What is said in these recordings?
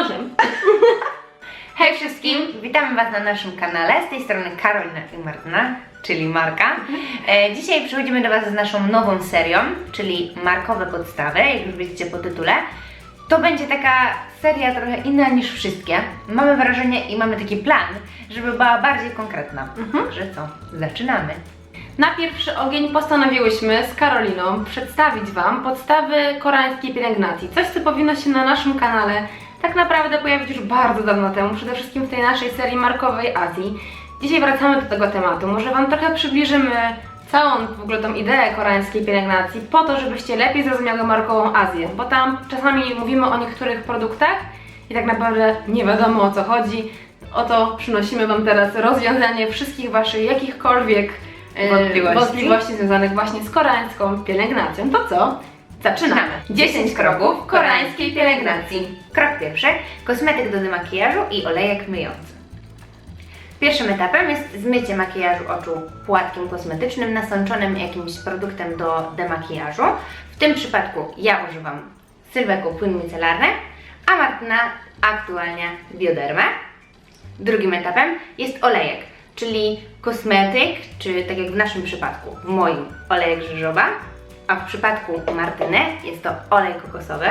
Hej wszystkim, witamy Was na naszym kanale. Z tej strony Karolina i Martyna, czyli Marka. E, dzisiaj przychodzimy do Was z naszą nową serią, czyli Markowe Podstawy, jak już widzicie po tytule. To będzie taka seria trochę inna niż wszystkie. Mamy wrażenie i mamy taki plan, żeby była bardziej konkretna. Że co? Zaczynamy. Na pierwszy ogień postanowiłyśmy z Karoliną przedstawić Wam podstawy koreańskiej pielęgnacji. Coś, co powinno się na naszym kanale tak naprawdę pojawić już bardzo dawno temu, przede wszystkim w tej naszej serii markowej Azji. Dzisiaj wracamy do tego tematu. Może Wam trochę przybliżymy całą w ogóle tą ideę koreańskiej pielęgnacji, po to, żebyście lepiej zrozumiały markową Azję, bo tam czasami mówimy o niektórych produktach i tak naprawdę nie wiadomo o co chodzi. Oto przynosimy Wam teraz rozwiązanie wszystkich Waszych jakichkolwiek e, Wątpliwości. wątpliwości związanych właśnie z koreańską pielęgnacją. To co? Zaczynamy! 10 kroków koreańskiej pielęgnacji. Krok pierwszy: kosmetyk do demakijażu i olejek myjący. Pierwszym etapem jest zmycie makijażu oczu płatkiem kosmetycznym nasączonym jakimś produktem do demakijażu. W tym przypadku ja używam Sylweku płyn micelarny, a Martyna aktualnie biodermę. Drugim etapem jest olejek, czyli kosmetyk, czy tak jak w naszym przypadku, w moim olejek żyrzowa, a w przypadku Martyny jest to olej kokosowy,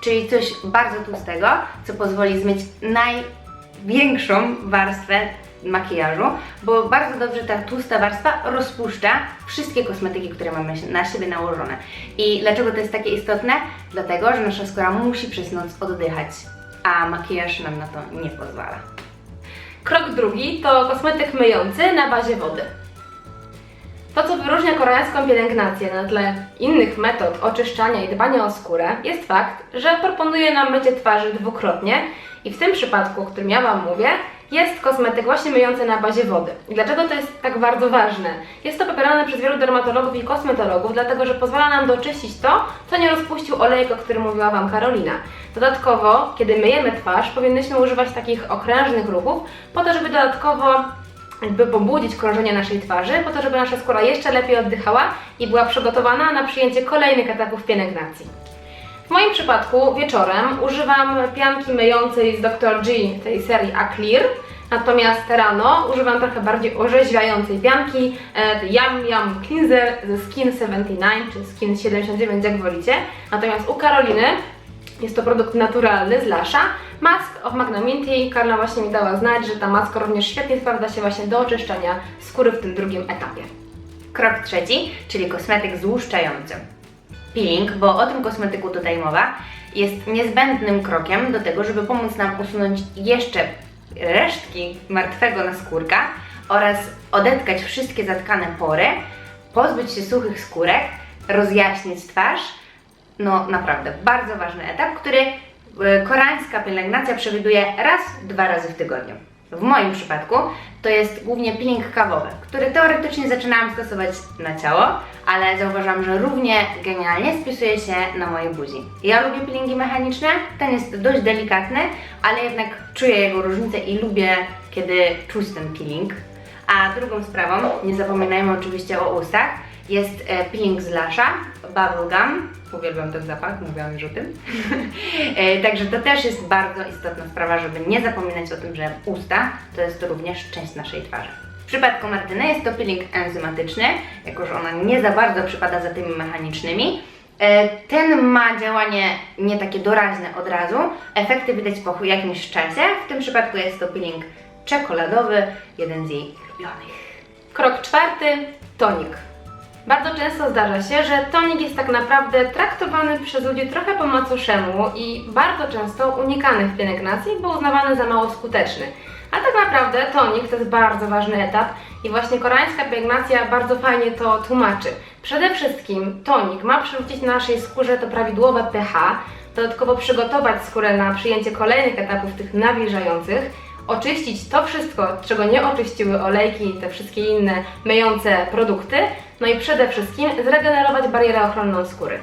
czyli coś bardzo tłustego, co pozwoli zmyć największą warstwę makijażu, bo bardzo dobrze ta tłusta warstwa rozpuszcza wszystkie kosmetyki, które mamy na siebie nałożone. I dlaczego to jest takie istotne? Dlatego, że nasza skóra musi przez noc oddychać, a makijaż nam na to nie pozwala. Krok drugi to kosmetyk myjący na bazie wody. To, co wyróżnia koreańską pielęgnację na tle innych metod oczyszczania i dbania o skórę, jest fakt, że proponuje nam mycie twarzy dwukrotnie i w tym przypadku, o którym ja Wam mówię, jest kosmetyk właśnie myjący na bazie wody. I dlaczego to jest tak bardzo ważne? Jest to popierane przez wielu dermatologów i kosmetologów, dlatego że pozwala nam doczyścić to, co nie rozpuścił olejek, o którym mówiła Wam Karolina. Dodatkowo, kiedy myjemy twarz, powinnyśmy używać takich okrężnych ruchów, po to, żeby dodatkowo jakby pobudzić krążenie naszej twarzy, po to, żeby nasza skóra jeszcze lepiej oddychała i była przygotowana na przyjęcie kolejnych etapów pielęgnacji. W moim przypadku wieczorem używam pianki myjącej z Dr. G tej serii A Clear, natomiast rano używam trochę bardziej orzeźwiającej pianki e, Yum Yum Cleanser ze Skin 79 czy Skin 79 jak wolicie. Natomiast u Karoliny jest to produkt naturalny z Lasha. Mask of Magna Minty. Karla właśnie mi dała znać, że ta maska również świetnie sprawdza się właśnie do oczyszczania skóry w tym drugim etapie. Krok trzeci, czyli kosmetyk złuszczający. Peeling, bo o tym kosmetyku tutaj mowa, jest niezbędnym krokiem do tego, żeby pomóc nam usunąć jeszcze resztki martwego naskórka oraz odetkać wszystkie zatkane pory, pozbyć się suchych skórek, rozjaśnić twarz. No naprawdę, bardzo ważny etap, który y, koreańska pielęgnacja przewiduje raz, dwa razy w tygodniu. W moim przypadku to jest głównie peeling kawowy, który teoretycznie zaczynałam stosować na ciało, ale zauważyłam, że równie genialnie spisuje się na mojej buzi. Ja lubię peelingi mechaniczne, ten jest dość delikatny, ale jednak czuję jego różnicę i lubię, kiedy czuć ten peeling. A drugą sprawą, nie zapominajmy oczywiście o ustach, jest e, peeling z Lasha, Bubblegum. Uwielbiam ten zapach, mówiłam już o tym. E, Także to też jest bardzo istotna sprawa, żeby nie zapominać o tym, że usta to jest również część naszej twarzy. W przypadku Martyny jest to peeling enzymatyczny, jako że ona nie za bardzo przypada za tymi mechanicznymi. E, Ten ma działanie nie takie doraźne od razu, efekty widać po jakimś czasie. W tym przypadku jest to peeling czekoladowy, jeden z jej ulubionych. Krok czwarty tonik. Bardzo często zdarza się, że tonik jest tak naprawdę traktowany przez ludzi trochę po macoszemu i bardzo często unikany w pielęgnacji, bo uznawany za mało skuteczny. A tak naprawdę tonik to jest bardzo ważny etap i właśnie koreańska pielęgnacja bardzo fajnie to tłumaczy. Przede wszystkim tonik ma przywrócić naszej skórze to prawidłowe pH, dodatkowo przygotować skórę na przyjęcie kolejnych etapów tych nawilżających, oczyścić to wszystko, czego nie oczyściły olejki i te wszystkie inne myjące produkty, no i przede wszystkim zregenerować barierę ochronną skóry.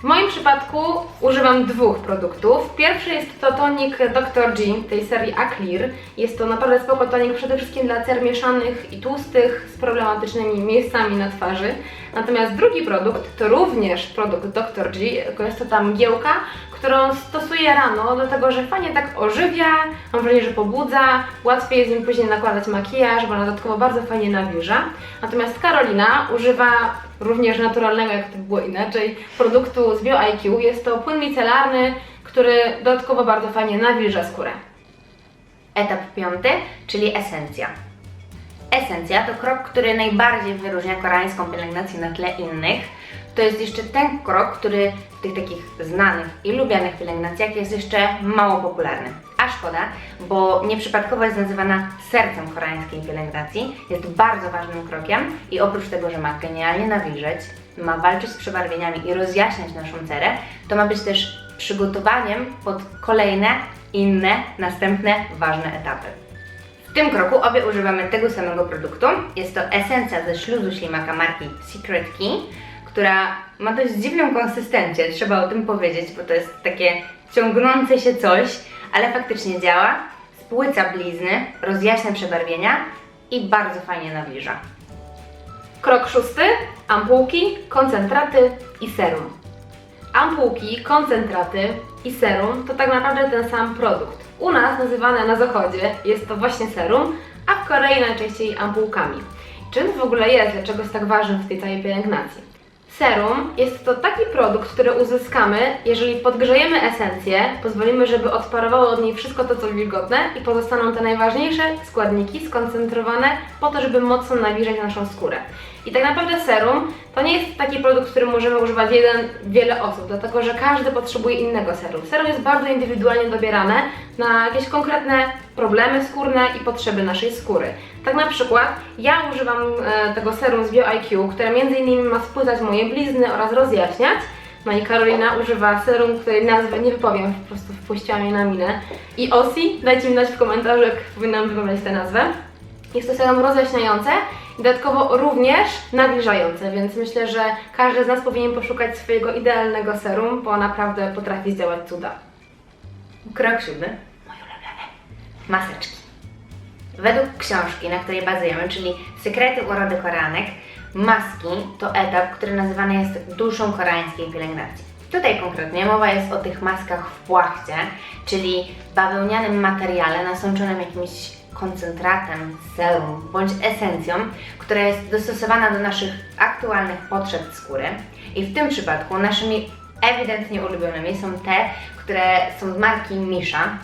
W moim przypadku używam dwóch produktów. Pierwszy jest to tonik Dr. G tej serii A Clear. Jest to naprawdę spoko tonik przede wszystkim dla cer mieszanych i tłustych z problematycznymi miejscami na twarzy. Natomiast drugi produkt to również produkt Dr. G, tylko jest to ta mgiełka, którą stosuję rano, dlatego że fajnie tak ożywia, mam wrażenie, że pobudza, łatwiej jest nim później nakładać makijaż, bo dodatkowo bardzo fajnie nawilża. Natomiast Karolina używa również naturalnego, jak to było inaczej, produktu z BioIQ. Jest to płyn micelarny, który dodatkowo bardzo fajnie nawilża skórę. Etap piąty, czyli esencja. Esencja to krok, który najbardziej wyróżnia koreańską pielęgnację na tle innych. To jest jeszcze ten krok, który w tych takich znanych i lubianych pielęgnacjach jest jeszcze mało popularny. A szkoda, bo nieprzypadkowo jest nazywana sercem koreańskiej pielęgnacji. Jest bardzo ważnym krokiem i oprócz tego, że ma genialnie nawilżeć, ma walczyć z przebarwieniami i rozjaśniać naszą cerę, to ma być też przygotowaniem pod kolejne, inne, następne ważne etapy. W tym kroku obie używamy tego samego produktu. Jest to esencja ze śluzu ślimaka marki Secret Key, która ma dość dziwną konsystencję, trzeba o tym powiedzieć, bo to jest takie ciągnące się coś, ale faktycznie działa. Spłyca blizny, rozjaśnia przebarwienia i bardzo fajnie nawilża. Krok szósty: ampułki, koncentraty i serum. Ampułki, koncentraty i serum to tak naprawdę ten sam produkt. U nas nazywane na zachodzie jest to właśnie serum, a w Korei najczęściej ampułkami. Czym w ogóle jest, dlaczego jest tak ważny w tej całej pielęgnacji? Serum jest to taki produkt, który uzyskamy, jeżeli podgrzejemy esencję, pozwolimy, żeby odparowało od niej wszystko to, co wilgotne i pozostaną te najważniejsze składniki skoncentrowane po to, żeby mocno nawilżać naszą skórę. I tak naprawdę serum to nie jest taki produkt, który możemy używać jeden, wiele osób, dlatego że każdy potrzebuje innego serum. Serum jest bardzo indywidualnie dobierane na jakieś konkretne problemy skórne i potrzeby naszej skóry. Tak na przykład ja używam e, tego serum z BioIQ, które między innymi ma spłycać moje blizny oraz rozjaśniać. No i Karolina używa serum, której nazwy nie wypowiem, po prostu wpuściłam jej na minę. I Osi, dajcie mi znać w komentarzu, jak powinnam wypowiedzieć tę nazwę. Jest to serum rozjaśniające dodatkowo również nawilżające, więc myślę, że każdy z nas powinien poszukać swojego idealnego serum, bo naprawdę potrafi zdziałać cuda. Krok siódmy, moje ulubione, maseczki. Według książki, na której bazujemy, czyli Sekrety urody koreanek, maski to etap, który nazywany jest duszą koreańskiej pielęgnacji. Tutaj konkretnie mowa jest o tych maskach w płachcie, czyli bawełnianym materiale nasączonym jakimś koncentratem, serum bądź esencją, która jest dostosowana do naszych aktualnych potrzeb skóry. I w tym przypadku naszymi ewidentnie ulubionymi są te, które są z marki Misha.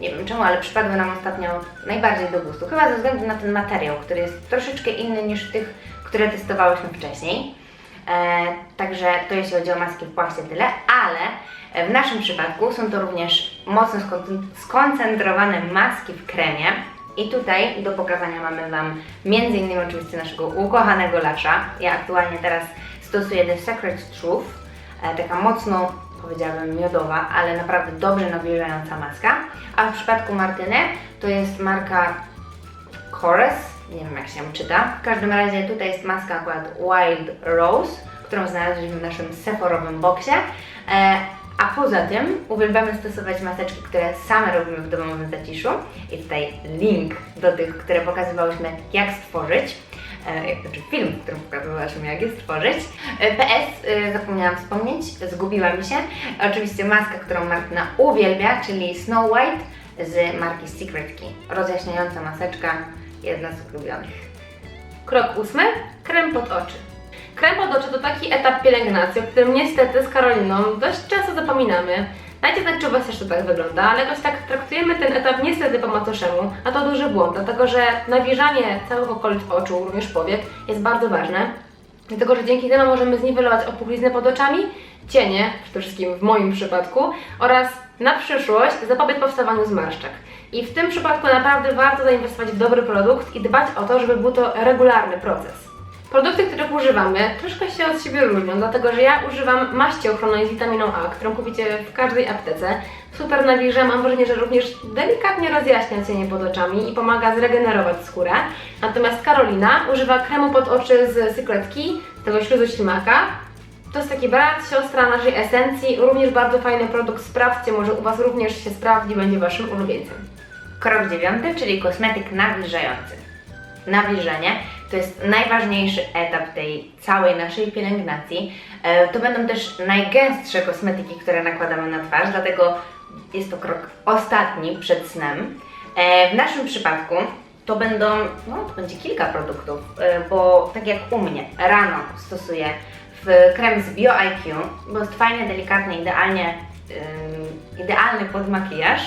Nie wiem czemu, ale przypadły nam ostatnio najbardziej do gustu. Chyba ze względu na ten materiał, który jest troszeczkę inny niż tych, które testowałyśmy wcześniej. E, także to jeśli chodzi o maski w płaście tyle, ale e, w naszym przypadku są to również mocno skon- skoncentrowane maski w kremie. I tutaj do pokazania mamy Wam innymi oczywiście naszego ukochanego lasza. Ja aktualnie teraz stosuję The Secret Truth, e, taka mocno powiedziałabym miodowa, ale naprawdę dobrze nawilżająca maska. A w przypadku Martyny to jest marka Chorus, nie wiem jak się czyta. W każdym razie tutaj jest maska akurat Wild Rose, którą znaleźliśmy w naszym Sephorowym boksie. A poza tym uwielbiamy stosować maseczki, które same robimy w domowym zaciszu. I tutaj link do tych, które pokazywałyśmy, jak stworzyć. E, znaczy film, w którym pokazywałyśmy, jak je stworzyć. E, PS, e, zapomniałam wspomnieć, zgubiła mi się. Oczywiście maska, którą Martyna uwielbia, czyli Snow White z marki Secret Key. Rozjaśniająca maseczka, jedna z ulubionych. Krok ósmy. Krem pod oczy. Krem pod oczy to taki etap pielęgnacji, o którym niestety z Karoliną dość często zapominamy. Dajcie znać, czy u Was to tak wygląda, ale jakoś tak traktujemy ten etap niestety po macoszemu, a to duży błąd, dlatego że nawilżanie całych okolic oczu, również powiek, jest bardzo ważne. Dlatego, że dzięki temu możemy zniwelować opuchlizny pod oczami, cienie, przede wszystkim w moim przypadku, oraz na przyszłość zapobiec powstawaniu zmarszczek. I w tym przypadku naprawdę warto zainwestować w dobry produkt i dbać o to, żeby był to regularny proces. Produkty, których używamy, troszkę się od siebie różnią, dlatego że ja używam maści ochronnej z witaminą A, którą kupicie w każdej aptece. Super nawilża, mam wrażenie, że również delikatnie rozjaśnia cienie pod oczami i pomaga zregenerować skórę. Natomiast Karolina używa kremu pod oczy z z tego śluzu ślimaka. To jest taki brat, siostra naszej esencji, również bardzo fajny produkt, sprawdźcie, może u Was również się sprawdzi, będzie Waszym ulubieńcem. Krok dziewiąty, czyli kosmetyk nawilżający. Nawilżenie To jest najważniejszy etap tej całej naszej pielęgnacji. E, To będą też najgęstsze kosmetyki, które nakładamy na twarz, dlatego jest to krok ostatni przed snem. E, W naszym przypadku to będą, no to będzie kilka produktów, e, bo tak jak u mnie, rano stosuję krem z BioIQ, bo jest fajnie, delikatny, idealnie, idealny pod makijaż.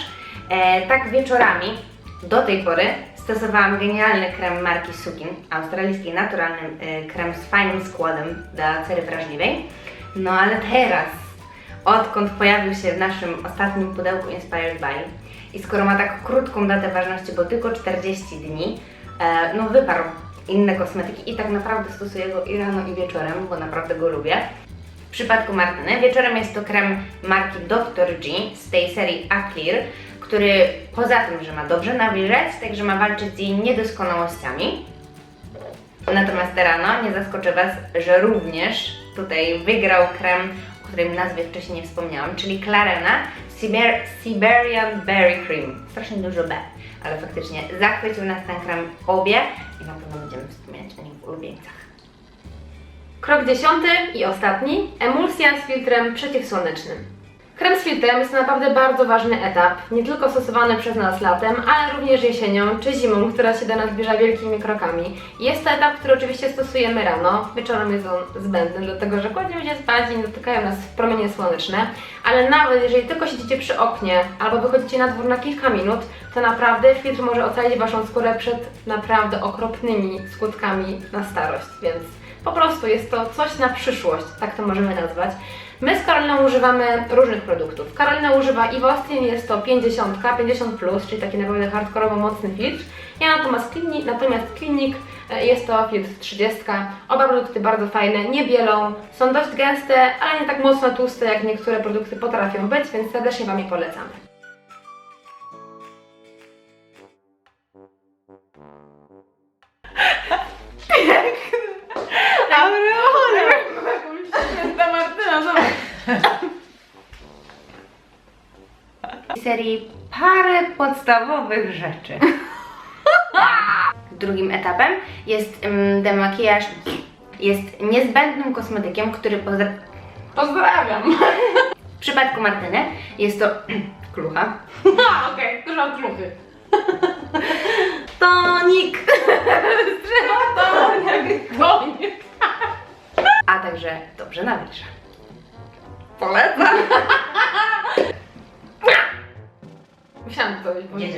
Tak wieczorami do tej pory stosowałam genialny krem marki Sukin, australijski naturalny e, krem z fajnym składem dla cery wrażliwej. No ale teraz, odkąd pojawił się w naszym ostatnim pudełku Inspired by i skoro ma tak krótką datę ważności, bo tylko 40 dni, e, no wyparł inne kosmetyki i tak naprawdę stosuję go i rano i wieczorem, bo naprawdę go lubię. W przypadku Martyny wieczorem jest to krem marki Dr. G z tej serii A Clear, który poza tym, że ma dobrze nawilżać, także ma walczyć z jej niedoskonałościami. Natomiast rano nie zaskoczę Was, że również tutaj wygrał krem, o którym nazwie wcześniej nie wspomniałam, czyli Clarena Siber Siberian Berry Cream. Strasznie dużo B, ale faktycznie zachwycił nas ten krem obie i na pewno będziemy wspominać o nim w ulubieńcach. Krok dziesiąty i ostatni. Emulsja z filtrem przeciwsłonecznym. Krem z filtrem jest to naprawdę bardzo ważny etap, nie tylko stosowany przez nas latem, ale również jesienią czy zimą, która się do nas zbliża wielkimi krokami. Jest to etap, który oczywiście stosujemy rano, wieczorem jest on zbędny, dlatego że kładziemy się spać i dotykają nas promienie słoneczne, ale nawet jeżeli tylko siedzicie przy oknie albo wychodzicie na dwór na kilka minut, to naprawdę filtr może ocalić Waszą skórę przed naprawdę okropnymi skutkami na starość, więc po prostu jest to coś na przyszłość, tak to możemy nazwać. My z Karoliną używamy różnych produktów. Karolina używa Ivostrin, jest to 50, 50+, plus, czyli taki naprawdę hardkorowo mocny filtr. Ja natomiast Clinic, natomiast Clinic e, jest to filtr 30. Oba produkty bardzo fajne, nie bielą, są dość gęste, ale nie tak mocno tłuste jak niektóre produkty potrafią być, więc serdecznie Wam je polecamy. Święta Zobacz. Serii parę podstawowych rzeczy. Drugim etapem jest demakijaż. Jest niezbędnym kosmetykiem, który poza... Pozdrawiam. w przypadku Martyny jest to klucha. A, okej, dużo odruchy. Tonik! Trzeba tonik! Tonik! a także dobrze nawilża. Polecam. Musiałam to powiedzieć.